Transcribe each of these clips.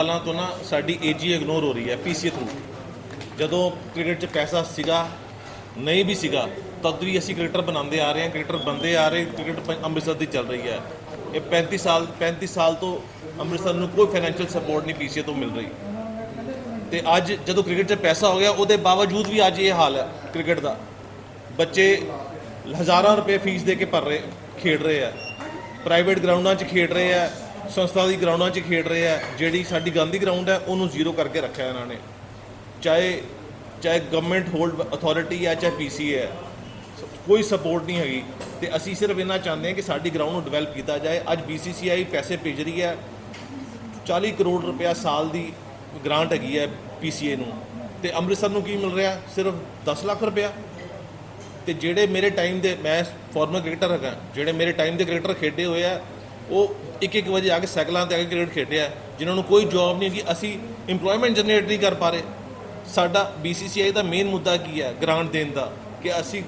ਸਾਲਾਂ ਤੋਂ ਨਾ ਸਾਡੀ ਏਜੀ ਇਗਨੋਰ ਹੋ ਰਹੀ ਹੈ ਪੀਸੀਏ ਥਰੂ ਜਦੋਂ ਕ੍ਰਿਕਟ 'ਚ ਪੈਸਾ ਸੀਗਾ, ਨਹੀਂ ਵੀ ਸੀਗਾ, ਤਦ ਵੀ ਅਸੀਂ ਕ੍ਰਿਕਟਰ ਬਣਾਉਂਦੇ ਆ ਰਹੇ ਹਾਂ ਕ੍ਰਿਕਟਰ ਬੰਦੇ ਆ ਰਹੇ ਕ੍ਰਿਕਟ ਪ- ਅੰਮ੍ਰਿਤਸਰ ਦੀ ਚੱਲ ਰਹੀ ਹੈ। ਇਹ 35 ਸਾਲ 35 ਸਾਲ ਤੋਂ ਅੰਮ੍ਰਿਤਸਰ ਨੂੰ ਕੋਈ ਫਾਈਨੈਂਸ਼ੀਅਲ ਸਪੋਰਟ ਨਹੀਂ ਪੀਸੀਏ ਤੋਂ ਮਿਲ ਰਹੀ। ਤੇ ਅੱਜ ਜਦੋਂ ਕ੍ਰਿਕਟ 'ਚ ਪੈਸਾ ਹੋ ਗਿਆ, ਉਹਦੇ ਬਾਵਜੂਦ ਵੀ ਅੱਜ ਇਹ ਹਾਲ ਹੈ ਕ੍ਰਿਕਟ ਦਾ। ਬੱਚੇ ਹਜ਼ਾਰਾਂ ਰੁਪਏ ਫੀਸ ਦੇ ਕੇ ਭਰ ਰਹੇ, ਖੇਡ ਰਹੇ ਆ। ਪ੍ਰਾਈਵੇਟ ਗਰਾਊਂਡਾਂ 'ਚ ਖੇਡ ਰਹੇ ਆ। ਸੰਸਥਾ ਦੀ ਗਰਾਊਂਡਾਂ 'ਚ ਖੇਡ ਰਹੇ ਆ, ਜਿਹੜੀ ਸਾਡੀ ਗਾਂਧੀ ਗਰਾਊਂਡ ਹੈ, ਉਹਨੂੰ ਜ਼ੀਰੋ ਕਰਕੇ ਰੱਖਿਆ ਇਹਨਾਂ ਨੇ। ਚਾਹੇ ਚਾਹੇ ਗਵਰਨਮੈਂਟ ਹੋਲਡ ਅਥਾਰਟੀ ਹੈ, ਚਾਹੇ ਪੀਸੀ ਹੈ ਕੋਈ ਸਪੋਰਟ ਨਹੀਂ ਹੈਗੀ। ਤੇ ਅਸੀਂ ਸਿਰਫ ਇਹਨਾਂ ਚਾਹੁੰਦੇ ਹਾਂ ਕਿ ਸਾਡੀ ਗਰਾਊਂਡ ਨੂੰ ਡਿਵੈਲਪ ਕੀਤਾ ਜਾਏ। ਅੱਜ BCCI ਪੈਸੇ ਭੇਜ ਰਹੀ ਹੈ 40 ਕਰੋੜ ਰੁਪਇਆ ਸਾਲ ਦੀ ਗ੍ਰਾਂਟ ਹੈਗੀ ਹੈ PCA ਨੂੰ। ਤੇ ਅੰਮ੍ਰਿਤਸਰ ਨੂੰ ਕੀ ਮਿਲ ਰਿਹਾ? ਸਿਰਫ 10 ਲੱਖ ਰੁਪਇਆ। ਤੇ ਜਿਹੜੇ ਮੇਰੇ ਟਾਈਮ ਦੇ, ਮੈਂ ਫਾਰਮਰ ਕ੍ਰਿਕਟਰ ਹੈਗਾ, ਜਿਹੜੇ ਮੇਰੇ ਟਾਈਮ ਦੇ ਕ੍ਰਿਕਟਰ ਖੇਡੇ ਹੋਏ ਆ, ਉਹ ਇੱਕ ਇੱਕ ਵਜੇ ਆ ਕੇ ਸਾਈਕਲਾਂ ਤੇ ਆ ਕੇ ਕ੍ਰਿਕਟ ਖੇਡਿਆ ਜਿਨ੍ਹਾਂ ਨੂੰ ਕੋਈ ਜੌਬ ਨਹੀਂ ਹੈਗੀ, ਅਸੀਂ EMPLOYMENT ਜਨਰੇਟ ਨਹੀਂ ਕਰ ਪਾ ਰਹੇ। ਸਾਡਾ BCCI ਦਾ ਮੇਨ ਮੁੱਦਾ ਕੀ ਹੈ ਗ੍ਰਾਂਟ ਦੇਣ ਦਾ? ਕਿ ਅਸੀਂ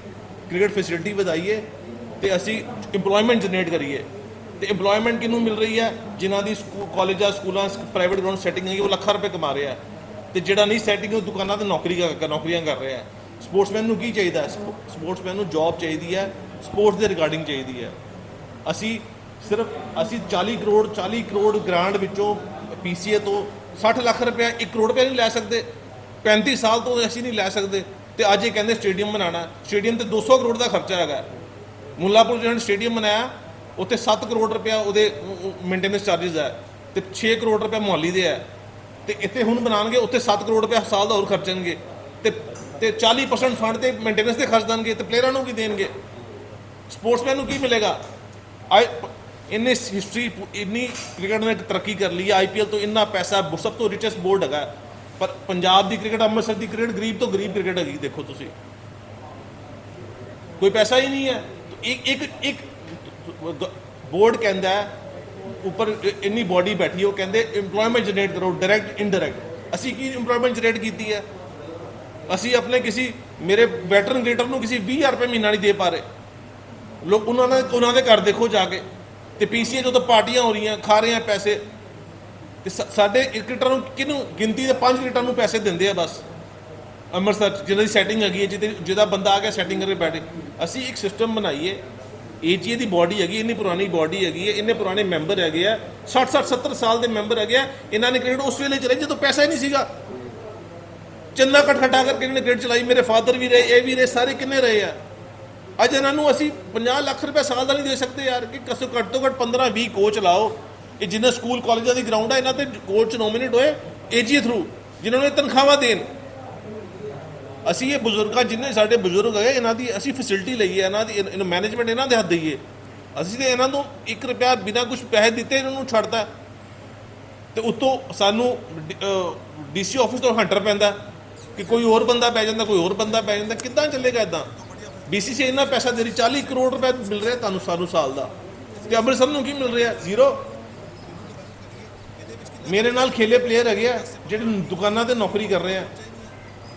ਕ੍ਰਿਕਟ ਫੈਸਿਲਿਟੀ ਵਧਾਈਏ ਤੇ ਅਸੀਂ EMPLOYMENT ਜਨਰੇਟ ਕਰੀਏ। ਤੇ EMPLOYMENT ਕਿਹਨੂੰ ਮਿਲ ਰਹੀ ਹੈ? ਜਿਨ੍ਹਾਂ ਦੀ ਸਕੂ, ਕਾਲਜਾਂ, ਸਕੂਲਾਂ ਪ੍ਰਾਈਵੇਟ ਗਰਾਊਂਡ ਸੈਟਿੰਗ ਹੈਗੀ, ਉਹ ਲੱਖਾਂ ਰੁਪਏ ਕਮਾ ਰਿਹਾ ਤੇ ਜਿਹੜਾ ਨਹੀਂ ਸੈਟਿੰਗ ਉਹ ਦੁਕਾਨਾਂ ਤੇ ਨੌਕਰੀ ਕਰ ਨੌਕਰੀਆਂ ਕਰ ਰਿਹਾ ਸਪੋਰਟਸਮੈਨ ਨੂੰ ਕੀ ਚਾਹੀਦਾ ਸਪੋਰਟਸਮੈਨ ਨੂੰ ਜੌਬ ਚਾਹੀਦੀ ਹੈ ਸਪੋਰਟਸ ਦੇ ਰਿਗਾਰਡਿੰਗ ਚਾਹੀਦੀ ਹੈ। ਅਸੀਂ ਸਿਰਫ ਅਸੀਂ 40 ਕਰੋੜ 40 ਕਰੋੜ ਗ੍ਰਾਂਟ ਵਿੱਚੋਂ ਪੀਸੀਏ ਤੋਂ 60 ਲੱਖ ਰੁਪਏ 1 ਕਰੋੜ ਰੁਪਏ ਨਹੀਂ ਲੈ ਸਕਦੇ। 35 ਸਾਲ ਤੋਂ ਅਸੀਂ ਨਹੀਂ ਲੈ ਸਕਦੇ ਤੇ ਅੱਜ ਇਹ ਕਹਿੰਦੇ ਸਟੇਡੀਅਮ ਬਣਾਉਣਾ। ਸਟੇਡੀਅਮ ਤੇ 200 ਕਰੋੜ ਦਾ ਖਰਚਾ ਹੈਗਾ। ਮੁੱਲਾਪੁਰ ਜਿਹੜਾ ਸਟੇਡੀਅਮ ਬਣਾਇਆ, ਉੱਥੇ 7 ਕਰੋੜ ਰੁਪਇਆ ਉਹਦੇ ਮੇਨਟੇਨੈਂਸ ਚਾਰजेस ਹੈ ਤੇ 6 ਕਰੋੜ ਰੁਪਇਆ ਮੁਹੱਲੀ ਦੇ ਹੈ। ਤੇ ਇੱਥੇ ਹੁਣ ਬਣਾਉਣਗੇ, ਉੱਥੇ 7 ਕਰੋੜ ਰੁਪਇਆ ਸਾਲ ਦਾ ਹੋਰ ਖਰਚਣਗੇ। ਤੇ ਤੇ 40% ਫੰਡ ਤੇ ਮੇਨਟੇਨੈਂਸ ਤੇ ਖਰਚ ਦੇਣਗੇ ਤੇ ਪਲੇਅਰਾਂ ਨੂੰ ਕੀ ਦੇਣਗੇ? ਸਪੋਰਟਸਮੈਨ ਨੂੰ ਕੀ ਮਿਲੇਗਾ? ਆਈ ਇੰਨੇ ਹਿਸਟਰੀ ਇੰਨੀ ਕ੍ਰਿਕਟ ਨੇ ਤਰੱਕੀ ਕਰ ਲਈ ਹੈ ਆਈਪੀਐਲ ਤੋਂ ਇੰਨਾ ਪੈਸਾ ਸਭ ਤੋਂ ਰਿਚੈਸਟ ਬੋਰਡ ਹੈਗਾ। ਪਰ ਪੰਜਾਬ ਦੀ ਕ੍ਰਿਕਟ, ਅੰਮ੍ਰਿਤਸਰ ਦੀ ਕ੍ਰਿਕਟ, ਗਰੀਬ ਤੋਂ ਗਰੀਬ ਕ੍ਰਿਕਟ ਹੈਗੀ, ਦੇਖੋ ਤੁਸੀਂ। ਕੋਈ ਪੈਸਾ ਹੀ ਨਹੀਂ ਹੈ। ਇੱਕ ਇੱਕ ਇੱਕ ਬੋਰਡ ਕਹਿੰਦਾ ਉੱਪਰ ਇੰਨੀ ਬਾਡੀ ਬੈਠੀ ਉਹ ਕਹਿੰਦੇ EMPLOYMENT ਜਨਰੇਟ ਕਰੋ ਡਾਇਰੈਕਟ ਇਨਡਾਇਰੈਕਟ ਅਸੀਂ ਕੀ EMPLOYMENT ਜਨਰੇਟ ਕੀਤੀ ਹੈ? ਅਸੀਂ ਆਪਣੇ ਕਿਸੇ, ਮੇਰੇ ਵੈਟਰਨ ਕ੍ਰਿਕਟਰ ਨੂੰ ਕਿਸੇ 20000 ਰੁਪਏ ਮਹੀਨਾ ਨਹੀਂ ਦੇ ਪਾ ਰਹੇ। ਲੋਕ ਉਹਨਾਂ ਨੇ ਉਹਨਾਂ ਦੇ ਘਰ ਦੇਖੋ ਜਾ ਕੇ। ਤੇ ਪੀਸੀਏ ਜਦੋਂ ਪਾਰਟੀਆਂ ਹੋ ਰਹੀਆਂ, ਖਾ ਰਹੇ ਆ ਪੈਸੇ, ਤੇ ਸਾਡੇ ਕ੍ਰਿਕਟਰਾਂ ਨੂੰ ਕਿਹਨੂੰ, ਗਿਣਤੀ ਦੇ ਪੰਜ ਕ੍ਰਿਕਟਰਾਂ ਨੂੰ ਪੈਸੇ ਦਿੰਦੇ ਆ ਬਸ। ਅੰਮ੍ਰਿਤਸਰ 'ਚ ਜਿਹਨਾਂ ਦੀ ਸੈਟਿੰਗ ਹੈਗੀ ਹੈ, ਜਿਹਦੇ, ਜਿਹਦਾ ਬੰਦਾ ਆ ਗਿਆ ਸੈਟਿੰਗ ਕਰਕੇ ਬੈਠੇ। ਅਸੀਂ ਇੱਕ ਸਿਸਟਮ ਬਣਾਈਏ ਏਜੀਏ ਦੀ ਬਾਡੀ ਹੈਗੀ, ਇੰਨੀ ਪੁਰਾਣੀ ਬਾਡੀ ਹੈਗੀ ਹੈ, ਇੰਨੇ ਪੁਰਾਣੇ ਮੈਂਬਰ ਹੈਗੇ ਆ 60 60 70 ਸਾਲ ਦੇ ਮੈਂਬਰ ਹੈਗੇ ਆ, ਇਹਨਾਂ ਨੇ ਕ੍ਰਿਕਟ ਉਸ ਵੇਲੇ ਚਲਾਈ ਜਦੋਂ ਪੈਸਾ ਹੀ ਨਹੀਂ ਸੀਗਾ। ਚੰਨਾ ਖਟਖਟਾ ਕਰਕੇ ਇਹਨਾਂ ਨੇ ਕ੍ਰਿਕਟ ਚਲਾਈ, ਮੇਰੇ ਫਾਦਰ ਵੀ ਰਹੇ, ਇਹ ਵੀ ਰਹੇ, ਸਾਰੇ ਕਿੰਨੇ ਰਹੇ ਆ? ਅੱਜ ਇਹਨਾਂ ਨੂੰ ਅਸੀਂ 50 ਲੱਖ ਰੁਪਏ ਸਾਲ ਦਾ ਨਹੀਂ ਦੇ ਸਕਦੇ ਯਾਰ, ਕਿ ਕਸੋ ਘੱਟ ਤੋਂ ਘੱਟ 15 20 ਕੋਚ ਲਾਓ। ਇਹ ਜਿੰਨੇ ਸਕੂਲ ਕਾਲਜਾਂ ਦੀ ਗਰਾਊਂਡ ਆ, ਇਹਨਾਂ ਤੇ ਕੋਚ ਨੋਮੀਨੇਟ ਹੋਏ ਏਜੀਏ ਥਰੂ ਜਿਨ੍ਹਾਂ ਨੂੰ ਇਹ ਤਨਖਾਹਾਂ ਦੇਣ। ਅਸੀਂ ਇਹ ਬਜ਼ੁਰਗਾਂ, ਜਿੰਨੇ ਸਾਡੇ ਬਜ਼ੁਰਗ ਹੈਗੇ, ਇਹਨਾਂ ਦੀ ਅਸੀਂ ਫੈਸਿਲਿਟੀ ਲਈ ਹੈ, ਇਹਨਾਂ ਦੀ ਇਹਨਾਂ ਮੈਨੇਜਮੈਂਟ ਇਹਨਾਂ ਦੇ ਹੱਥ ਦਈਏ ਅਸੀਂ ਤੇ ਇਹਨਾਂ ਨੂੰ 1 ਰੁਪਿਆ ਬਿਨਾਂ ਕੁਝ ਪੈਸੇ ਦਿੱਤੇ ਇਹਨਾਂ ਨੂੰ ਛੱਡਦਾ ਤੇ ਉਤੋਂ ਸਾਨੂੰ ਡੀਸੀ ਆਫਿਸ ਤੋਂ ਹੰਟਰ ਪੈਂਦਾ, ਕਿ ਕੋਈ ਹੋਰ ਬੰਦਾ ਪੈ ਜਾਂਦਾ, ਕੋਈ ਹੋਰ ਬੰਦਾ ਪੈ ਜਾਂਦਾ, ਕਿੱਦਾਂ ਚੱਲੇਗਾ ਇਦਾਂ ਬੀਸੀਸੀ ਇੰਨਾ ਪੈਸਾ ਦੇ ਰਹੀ 40 ਕਰੋੜ ਰੁਪਏ ਮਿਲ ਰਿਹਾ ਤੁਹਾਨੂੰ ਸਾਨੂੰ ਸਾਲ ਦਾ। ਤੇ ਅੰਮ੍ਰਿਤਸਰ ਨੂੰ ਕੀ ਮਿਲ ਰਿਹਾ? ਜ਼ੀਰੋ ਮੇਰੇ ਨਾਲ ਖੇਲੇ ਪਲੇਅਰ ਹੈਗੇ ਆ, ਜਿਹੜੇ ਦੁਕਾਨਾਂ ਤੇ ਨੌਕਰੀ ਕਰ ਰਹੇ ਆ।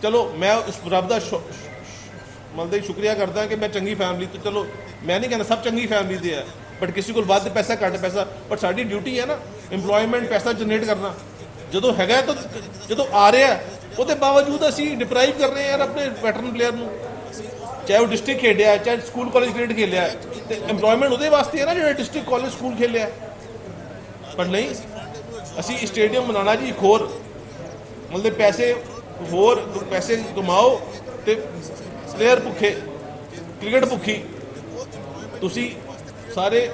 ਚਲੋ, ਮੈਂ ਉਸ ਰੱਬ ਦਾ ਸ਼ੁ- ਮਤਲਬ ਸ਼ੁਕਰੀਆ ਕਰਦਾ ਕਿ ਮੈਂ ਚੰਗੀ ਫੈਮਿਲੀ ਤੋਂ, ਚਲੋ, ਮੈਂ ਨਹੀਂ ਕਹਿੰਦਾ ਸਭ ਚੰਗੀ ਫੈਮਿਲੀ ਦੇ ਆ ਬਟ ਕਿਸੇ ਕੋਲ ਵੱਧ ਪੈਸਾ, ਘੱਟ ਪੈਸਾ ਪਰ ਸਾਡੀ ਡਿਊਟੀ ਹੈ ਨਾ, EMPLOYMENT, ਪੈਸਾ ਜਨਰੇਟ ਕਰਨਾ। ਜਦੋਂ ਹੈਗਾ ਤਾਂ, ਜਦੋਂ ਆ ਰਿਹਾ, ਉਹਦੇ ਬਾਵਜੂਦ ਅਸੀਂ ਡਿਪਰਾਈਵ ਕਰ ਰਹੇ ਹਾਂ ਯਾਰ ਆਪਣੇ ਵੈਟਰਨ ਪਲੇਅਰ ਨੂੰ। ਚਾਹੇ ਉਹ ਡਿਸਟ੍ਰਿਕਟ ਖੇਡਿਆ, ਚਾਹੇ ਸਕੂਲ ਕਾਲਜ ਕ੍ਰਿਕਟ ਖੇਲਿਆ ਤੇ EMPLOYMENT ਉਹਦੇ ਵਾਸਤੇ ਹੈ ਨਾ ਜਿਹੜਾ ਡਿਸਟ੍ਰਿਕਟ ਕਾਲਜ ਸਕੂਲ ਖੇਲਿਆ ਪਰ ਨਹੀਂ, ਅਸੀਂ ਸਟੇਡੀਅਮ ਬਣਾਉਣਾ ਜੀ ਇੱਕ ਹੋਰ, ਮਤਲਬ ਪੈਸੇ ਹੋਰ, ਪੈਸੇ ਕਮਾਓ ਤੇ ਪਲੇਅਰ ਭੁੱਖੇ, ਕ੍ਰਿਕਟ ਭੁੱਖੀ। ਤੁਸੀਂ ਸਾਰੇ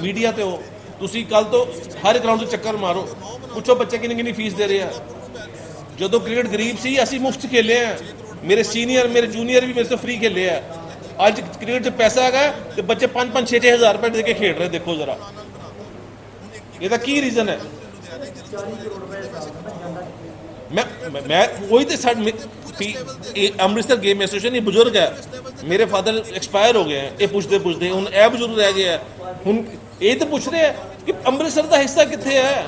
ਮੀਡੀਆ ਤੇ ਹੋ, ਤੁਸੀਂ ਕੱਲ ਤੋਂ ਹਰ ਗਰਾਊਂਡ 'ਤੇ ਚੱਕਰ ਮਾਰੋ। ਪੁੱਛੋ ਬੱਚੇ ਕਿੰਨੀ ਕਿੰਨੀ ਫੀਸ ਦੇ ਰਹੇ ਆ। ਜਦੋਂ ਕ੍ਰਿਕਟ ਗਰੀਬ ਸੀ, ਅਸੀਂ ਮੁਫਤ ਖੇਲੇ ਆ। ਮੇਰੇ ਸੀਨੀਅਰ ਮੇਰੇ ਜੂਨੀਅਰ ਵੀ ਮੇਰੇ ਤੋਂ ਫ੍ਰੀ ਖੇਲੇ ਆ ਅੱਜ ਕ੍ਰਿਕਟ 'ਚ ਪੈਸਾ ਹੈਗਾ ਤੇ ਬੱਚੇ 5 5 6 6 ਹਜ਼ਾਰ ਰੁਪਏ ਦੇ ਕੇ ਖੇਡ ਰਹੇ ਦੇਖੋ ਜ਼ਰਾ ਇਹਦਾ ਕੀ ਰੀਜ਼ਨ ਹੈ ਮੈਂ ਮੈਂ- ਮੈਂ ਉਹੀ ਤੇ ਸਾਡ ਇਹ ਅੰਮ੍ਰਿਤਸਰ ਗੇਮ ਐਸੋਸੀਏਸ਼ਨ ਇਹ ਬਜ਼ੁਰਗ ਹੈ ਮੇਰੇ ਫਾਦਰ ਐਕਸਪਾਇਰ ਹੋ ਗਏ ਹੈ ਇਹ ਪੁੱਛਦੇ ਪੁੱਛਦੇ ਹੁਣ ਇਹ ਬਜ਼ੁਰਗ ਰਹਿ ਗਏ ਹੈ ਹੁਣ ਇਹ ਤਾਂ ਪੁੱਛ ਰਹੇ ਹੈ ਕਿ ਅੰਮ੍ਰਿਤਸਰ ਦਾ ਹਿੱਸਾ ਕਿੱਥੇ ਹੈ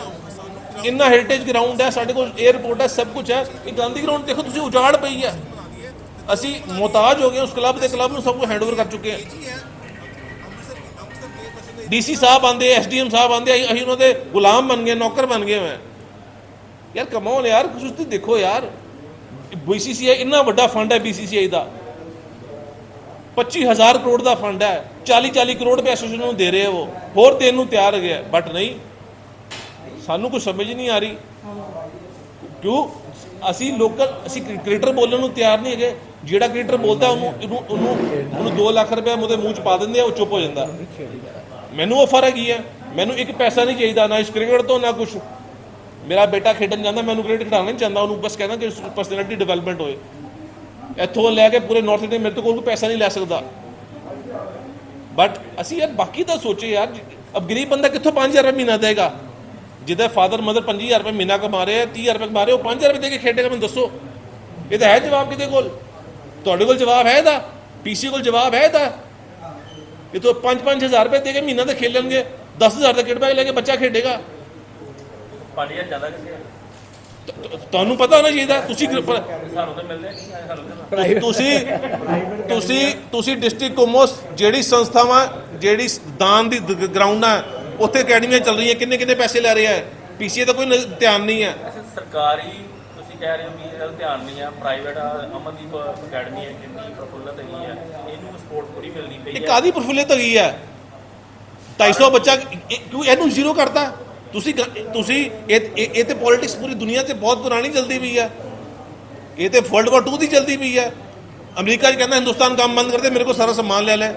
ਇੰਨਾ ਹੈਰੀਟੇਜ ਗਰਾਊਂਡ ਹੈ ਸਾਡੇ ਕੋਲ 에ਅਰਪੋਰਟ ਹੈ ਸਭ ਕੁਝ ਹੈ ਇਹ ਗਾਂਧੀ ਗਰਾਊਂਡ ਦੇਖੋ ਤੁਸੀਂ ਉਜਾੜ ਪਈ ਹੈ ਅਸੀਂ ਮੁਹਤਾਜ ਹੋ ਗਏ ਉਸ ਕਲੱਬ ਦੇ ਕਲੱਬ ਨੂੰ ਸਭ ਕੁਝ ਹੈਂਡਓਵਰ ਕਰ ਚੁੱਕੇ ਹਾਂ। ਡੀਸੀ ਸਾਹਿਬ ਆਂਦੇ ਐਸਡੀਐਮ ਸਾਹਿਬ ਆਂਦੇ ਅਸੀਂ ਉਹਨਾਂ ਦੇ ਗੁਲਾਮ ਬਣ ਗਏ ਨੌਕਰ ਬਣ ਗਏ ਮੈਂ। ਯਾਰ ਕਮਾਉਣ ਯਾਰ ਕੁਝ ਤੁਸੀਂ ਦੇਖੋ ਯਾਰ। BCCI ਇੰਨਾ ਵੱਡਾ ਫੰਡ ਹੈ BCCI ਦਾ। 25000 ਕਰੋੜ ਦਾ ਫੰਡ ਹੈ। 40 40 ਕਰੋੜ ਰੁਪਏ ਐਸੋਸੀਏਸ਼ਨ ਨੂੰ ਦੇ ਰਹੇ ਉਹ। ਹੋਰ ਦੇਣ ਨੂੰ ਤਿਆਰ ਹੋ ਗਿਆ ਬਟ ਨਹੀਂ। ਸਾਨੂੰ ਕੁਝ ਸਮਝ ਨਹੀਂ ਆ ਰਹੀ। ਕਿਉਂ? ਅਸੀਂ ਲੋਕਲ, ਅਸੀਂ ਕ੍ਰਿਕਟਰ ਬੋਲਣ ਨੂੰ ਤਿਆਰ ਨਹੀਂ ਹੈਗੇ। ਜਿਹੜਾ ਕ੍ਰਿਕਟਰ ਬੋਲਦਾ, ਉਹਨੂੰ ਉਹਨੂੰ ਉਹਨੂੰ ਉਹਨੂੰ 2 ਲੱਖ ਰੁਪਏ ਉਹਦੇ ਮੂੰਹ 'ਚ ਪਾ ਦਿੰਦੇ ਆ, ਉਹ ਚੁੱਪ ਹੋ ਜਾਂਦਾ। ਮੈਨੂੰ ਉਹ ਫ਼ਰਕ ਹੀ ਹੈ ਮੈਨੂੰ ਇੱਕ ਪੈਸਾ ਨਹੀਂ ਚਾਹੀਦਾ, ਨਾ ਇਸ ਕ੍ਰਿਕਟ ਤੋਂ, ਨਾ ਕੁਝ ਮੇਰਾ ਬੇਟਾ ਖੇਡਣ ਜਾਂਦਾ ਮੈਨੂੰ ਕ੍ਰਿਕਟ ਖਿਡਾਉਣਾ ਨਹੀਂ ਚਾਹੁੰਦਾ ਉਹਨੂੰ ਬਸ ਕਹਿੰਦਾ ਕਿ ਪਰਸਨੈਲਿਟੀ ਡਿਵੈਲਪਮੈਂਟ ਹੋਏ। ਇੱਥੋਂ ਲੈ ਕੇ ਪੂਰੇ ਨਾਰਥ ਇੰਡੀਆ ਮੇਰੇ ਤੋਂ ਕੋਈ ਪੈਸਾ ਨਹੀਂ ਲੈ ਸਕਦਾ। ਬਟ ਅਸੀਂ ਯਾਰ ਬਾਕੀ ਤਾਂ ਸੋਚੇ ਯਾਰ, ਅਬ ਗਰੀਬ ਬੰਦਾ ਕਿੱਥੋਂ 5000 ਰੁਪਏ ਮਹੀਨਾ ਦੇਗਾ? ਜਿਹਦਾ ਫਾਦਰ ਮਦਰ 25000 ਰੁਪਏ ਮਹੀਨਾ ਕਮਾ ਰਹੇ ਆ 30000 ਰੁਪਏ ਕਮਾ ਰਹੇ ਉਹ 5000 ਰੁਪਏ ਦੇ ਕੇ ਖੇਡੇਗਾ ਮੈਨੂੰ ਦੱਸੋ। ਇਹਦਾ ਹੈ ਜਵਾਬ ਕਿਹਦੇ ਕੋਲ? ਤੁਹਾਡੇ ਕੋਲ ਜਵਾਬ ਹੈ ਇਹਦਾ? ਪੀਸੀ ਕੋਲ ਜਵਾਬ ਹੈ ਇਹਦਾ? ਇਹ ਤੋਂ 5-5000 ਰੁਪਏ ਦੇ ਕੇ ਮਹੀਨਾ ਤੇ ਖੇਲਣਗੇ 10000 ਦਾ ਕਿਟ ਬੈਗ ਲੈ ਕੇ ਬੱਚਾ ਖੇਡੇਗਾ। 5000 ਜ਼ਿਆਦਾ ਤ- ਤੁਹਾਨੂੰ ਪਤਾ ਹੋਣਾ ਚਾਹੀਦਾ ਤੁਸੀਂ ਤੁਸੀਂ ਤੁਸੀਂ ਤੁਸੀਂ ਡਿਸਟ੍ਰਿਕਟ ਕੋਮੋਸ ਜਿਹੜੀ ਸੰਸਥਾਵਾਂ ਜਿਹੜੀ ਦਾਨ ਦੀ ਗਰਾਊਂਡ ਉੱਥੇ ਅਕੈਡਮੀਆਂ ਚੱਲ ਰਹੀਆਂ ਕਿੰਨੇ ਕਿੰਨੇ ਪੈਸੇ ਲੈ ਰਿਹਾ ਹੈ? ਪੀਸੀਏ ਦਾ ਕੋਈ ਧਿਆਨ ਨਹੀਂ ਹੈ। ਸਰਕਾਰੀ ਤੁਸੀਂ ਕਹਿ ਰਹੇ ਹੋ ਵੀ ਇਹਦਾ ਧਿਆਨ ਨਹੀਂ ਆ ਪ੍ਰਾਈਵੇਟ ਅਮਨਦੀਪ ਅਕੈਡਮੀ ਹੈ ਕਿੰਨੀ ਪ੍ਰਫੁੱਲਤ ਹੈਗੀ ਆ ਇਹਨੂੰ ਸਪੋਰਟ ਪੂਰੀ ਮਿਲਦੀ ਪਈ ਇਹ ਹੈ। ਕਾਦੀ ਪ੍ਰਫੁੱਲਿਤ ਹੈਗੀ ਹੈ? 250 ਬੱਚਾ ਇਹ- ਕਿਉਂ ਇਹਨੂੰ ਜ਼ੀਰੋ ਕਰਤਾ। ਤੁਸੀਂ ਗ- ਤੁਸੀਂ ਇਹ ਇਹ ਇਹ ਤੇ ਪੋਲਿਟਿਕਸ ਪੂਰੀ ਦੁਨੀਆ 'ਚ ਬਹੁਤ ਪੁਰਾਣੀ ਚੱਲਦੀ ਪਈ ਹੈ। ਇਹ ਤੇ ਵਰਲਡ ਵਾਰ 2 ਦੀ ਚੱਲਦੀ ਪਈ ਹੈ। ਅਮਰੀਕਾ 'ਚ ਕਹਿੰਦਾ ਹਿੰਦੁਸਤਾਨ ਕੰਮ ਬੰਦ ਕਰ ਦੇ ਮੇਰੇ ਕੋਲ ਸਾਰਾ ਸਮਾਨ ਲੈ ਲੈ।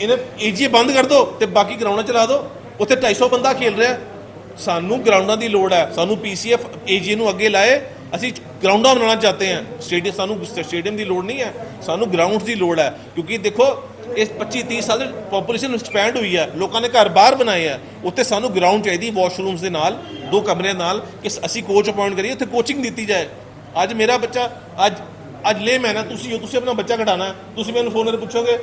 ਇਹਨੇ ਏਜੀਏ ਬੰਦ ਕਰ ਦੋ ਤੇ ਬਾਕੀ ਗਰਾਊਂਡਾਂ ਚਲਾ ਦੋ। ਉੱਥੇ 250 ਬੰਦਾ ਖੇਲ ਰਿਹਾ। ਸਾਨੂੰ ਗਰਾਊਂਡਾਂ ਦੀ ਲੋੜ ਹੈ। ਸਾਨੂੰ ਪੀਸੀਐਫ ਏਜੀਏ ਨੂੰ ਅੱਗੇ ਲਾਏ। ਅਸੀਂ ਗਰਾਊਂਡਾਂ ਬਣਾਉਣਾ ਚਾਹਤੇ ਹਾਂ। ਸਟੇਡੀਅਮ ਸਾਨੂੰ ਸਟੇਡੀਅਮ ਦੀ ਲੋੜ ਨਹੀਂ ਹੈ। ਸਾਨੂੰ ਗਰਾਊਂਡਸ ਦੀ ਲੋੜ ਹੈ। ਕਿਉਂਕਿ ਦੇਖੋ, ਇਸ 25 30 ਸਾਲ ਦੀ ਪੋਪੂਲੇਸ਼ਨ ਐਕਸਪੈਂਡ ਹੋਈ ਹੈ। ਲੋਕਾਂ ਨੇ ਘਰ ਬਾਹਰ ਬਣਾਏ ਆ ਉੱਥੇ ਸਾਨੂੰ ਗਰਾਊਂਡ ਚਾਹੀਦੀ ਵਾਸ਼ਰੂਮਸ ਦੇ ਨਾਲ, ਦੋ ਕਮਰਿਆਂ ਨਾਲ, ਕਿ ਅਸੀਂ ਕੋਚ ਅਪਾਇੰਟ ਕਰੀਏ, ਉੱਥੇ ਕੋਚਿੰਗ ਦਿੱਤੀ ਜਾਏ। ਅੱਜ ਮੇਰਾ ਬੱਚਾ, ਅੱਜ ਅੱਜ ਲੈ ਮੈਂ ਨਾ। ਤੁਸੀਂ ਤੁਸੀਂ ਆਪਣਾ ਬੱਚਾ ਕਢਾਣਾ ਤੁਸੀਂ ਮੈਨੂੰ ਫੋਨ 'ਤੇ ਪੁੱਛੋਗੇ,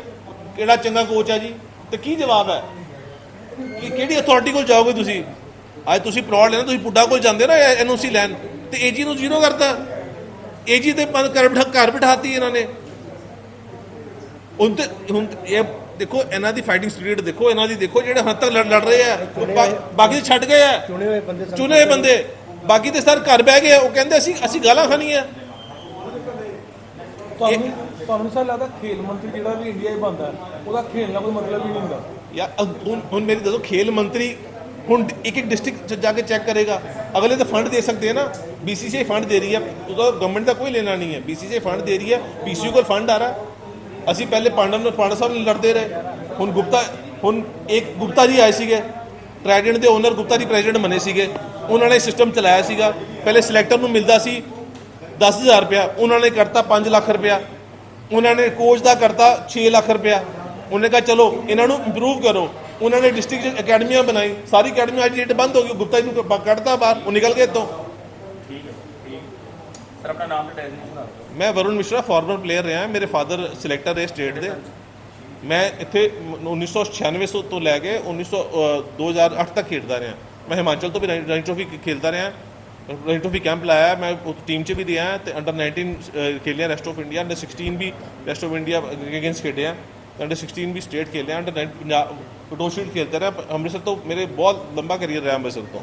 ਕਿਹੜਾ ਚੰਗਾ ਕੋਚ ਹੈ ਜੀ? ਤੇ ਕੀ ਜਵਾਬ ਹੈ? ਕਿ ਕਿਹੜੀ ਅਥਾਰਟੀ ਕੋਲ ਜਾਓਗੇ ਤੁਸੀਂ? ਅੱਜ ਤੁਸੀਂ ਪਲਾਟ ਲੈਣਾ ਤੁਸੀਂ ਪੁੱਡਾ ਕੋਲ ਜਾਂਦੇ ਨਾ ਐਨਓਸੀ ਲੈਣ ਤੇ ਏਜੀ ਨੂੰ ਜ਼ੀਰੋ ਕਰਤਾ। ਏਜੀ ਤੇ ਬੰਦ ਕਰ ਬਿਠਾ ਘਰ ਬਿਠਾਤੀ ਇਹਨਾਂ ਨੇ। ਹੁਣ ਤੇ ਹੁਣ ਇਹ ਦੇਖੋ ਇਹਨਾਂ ਦੀ ਫਾਈਟਿੰਗ ਸਪਿਰਿਟ ਦੇਖੋ ਇਹਨਾਂ ਦੀ ਦੇਖੋ ਜਿਹੜੇ ਹੁਣ ਤੱਕ ਲੜ ਲੜ ਰਹੇ ਆ। ਬਾਕੀ ਛੱਡ ਗਏ ਆ। ਚੁਣੇ ਹੋਏ ਬੰਦੇ ਸਨ। ਚੁਣੇ ਹੋਏ ਬੰਦੇ। ਬਾਕੀ ਤੇ ਸਰ ਘਰ ਬਹਿ ਗਏ ਉਹ ਕਹਿੰਦੇ ਅਸੀਂ ਅਸੀਂ ਗਾਲਾਂ ਖਾਣੀਆਂ। ਤੁਹਾਨੂੰ ਤੁਹਾਨੂੰ ਨਹੀਂ ਸਰ ਲੱਗਦਾ ਖੇਲ ਮੰਤਰੀ ਜਿਹੜਾ ਵੀ ਇੰਡੀਆ 'ਚ ਬਣਦਾ, ਉਹਦਾ ਖੇਲ ਨਾਲ ਕੋਈ ਮਤਲਬ ਹੀ ਨਹੀਂ ਹੁੰਦਾ? ਯਾਰ ਅਹ, ਹੁਣ ਹੁਣ ਮੇਰੀ ਦੱਸੋ, ਖੇਲ ਮੰਤਰੀ ਹੁਣ ਇੱਕ ਇੱਕ ਡਿਸਟ੍ਰਿਕਟ ਚ ਜਾ ਕੇ ਚੈੱਕ ਕਰੇਗਾ। ਅਗਲੇ ਤਾਂ ਫੰਡ ਦੇ ਸਕਦੇ ਹੈ ਨਾ। ਬੀਸੀਸੀਆਈ ਫੰਡ ਦੇ ਰਹੀ ਹੈ ਉਹਦਾ ਗਵਰਨਮੈਂਟ ਦਾ ਕੋਈ ਲੈਣਾ ਨਹੀਂ ਹੈ। ਬੀਸੀਸੀਆਈ ਫੰਡ ਦੇ ਰਹੀ ਹੈ। ਪੀਸੀਯੂ ਕੋਲ ਫੰਡ ਆ ਰਹਾ। ਅਸੀਂ ਪਹਿਲੇ ਪਾਂਡਵ ਨਾਲ ਪਾਂਡਾ ਸਾਹਿਬ ਨਾਲ ਲੜਦੇ ਰਹੇ। ਹੁਣ ਗੁਪਤਾ, ਹੁਣ ਇੱਕ ਗੁਪਤਾ ਜੀ ਆਏ ਸੀਗੇ। ਟ੍ਰਾਈਡੈਂਟ ਦੇ ਓਨਰ ਗੁਪਤਾ ਜੀ ਪ੍ਰੈਜ਼ੀਡੈਂਟ ਬਣੇ ਸੀਗੇ। ਉਹਨਾਂ ਨੇ ਸਿਸਟਮ ਚਲਾਇਆ ਸੀਗਾ। ਪਹਿਲੇ ਸਿਲੈਕਟਰ ਨੂੰ ਮਿਲਦਾ ਸੀ। 10000 ਰੁਪਇਆ। ਉਹਨਾਂ ਨੇ ਕਰਤਾ 5 ਲੱਖ ਰੁਪਇਆ। ਉਹਨਾਂ ਨੇ ਕੋਚ ਦਾ ਕਰਤਾ 6 ਲੱਖ ਰੁਪਇਆ। ਉਹਨੇ ਕਿਹਾ ਚਲੋ ਇਹਨਾਂ ਨੂੰ ਇੰਪਰੂਵ ਕਰੋ। ਉਹਨਾਂ ਨੇ ਡਿਸਟ੍ਰਿਕਟ ਅਕੈਡਮੀਆਂ ਬਣਾਈ। ਸਾਰੀ ਅਕੈਡਮੀ ਅੱਜ ਡੇਟ ਬੰਦ ਹੋ ਗਈ ਗੁਪਤਾ ਜੀ ਨੂੰ ਕੱਢਤਾ ਬਾਹਰ ਉਹ ਨਿਕਲ ਗਏ ਇੱਥੋਂ। ਸਰ ਆਪਣਾ ਨਾਮ ਤੇ ਡੈਜ਼ਿਗਨੇਸ਼ਨ ਮੈਂ ਵਰੁਣ ਮਿਸ਼ਰਾ ਫਾਰਮਰ ਪਲੇਅਰ ਰਿਹਾ। ਮੇਰੇ ਫਾਦਰ ਸਿਲੈਕਟਰ ਰਹੇ ਸਟੇਟ ਦੇ। ਮੈਂ ਇੱਥੇ ਮ- 1996 ਤੋਂ ਲੈ ਕੇ 1900 ਅ, 2008 ਤੱਕ ਖੇਡਦਾ ਰਿਹਾ। ਮੈਂ ਹਿਮਾਚਲ ਤੋਂ ਵੀ ਰੈਂਕ ਟਰੋਫੀ ਖੇਡਦਾ ਰਿਹਾ। ਰੈਂਕ ਟਰੋਫੀ ਕੈਂਪ ਲਾਇਆ ਮੈਂ ਉਹ ਟੀਮ 'ਚ ਵੀ ਰਿਹਾ ਤੇ ਅੰਡਰ 19 ਅ, ਖੇਲਿਆ ਰੈਸਟ ਆਫ ਇੰਡੀਆ ਅੰਡਰ 16 ਵੀ ਰੈਸਟ ਆਫ ਇੰਡੀਆ ਅਗੇਂਸਟ ਖੇਡਿਆ ਅੰਡਰ 16 ਵੀ ਸਟੇਟ ਖੇਲਿਆ ਅੰਡਰ 9 ਪੰਜਾਬ ਪਟੋਸ਼ੀਟ ਖੇਲਦਾ ਰਿਹਾ ਅੰਮ੍ਰਿਤਸਰ ਤੋਂ ਮੇਰੇ ਬਹੁਤ ਲੰਬਾ ਕੈਰੀਅਰ ਰਿਹਾ ਅੰਮ੍ਰਿਤਸਰ ਤੋਂ।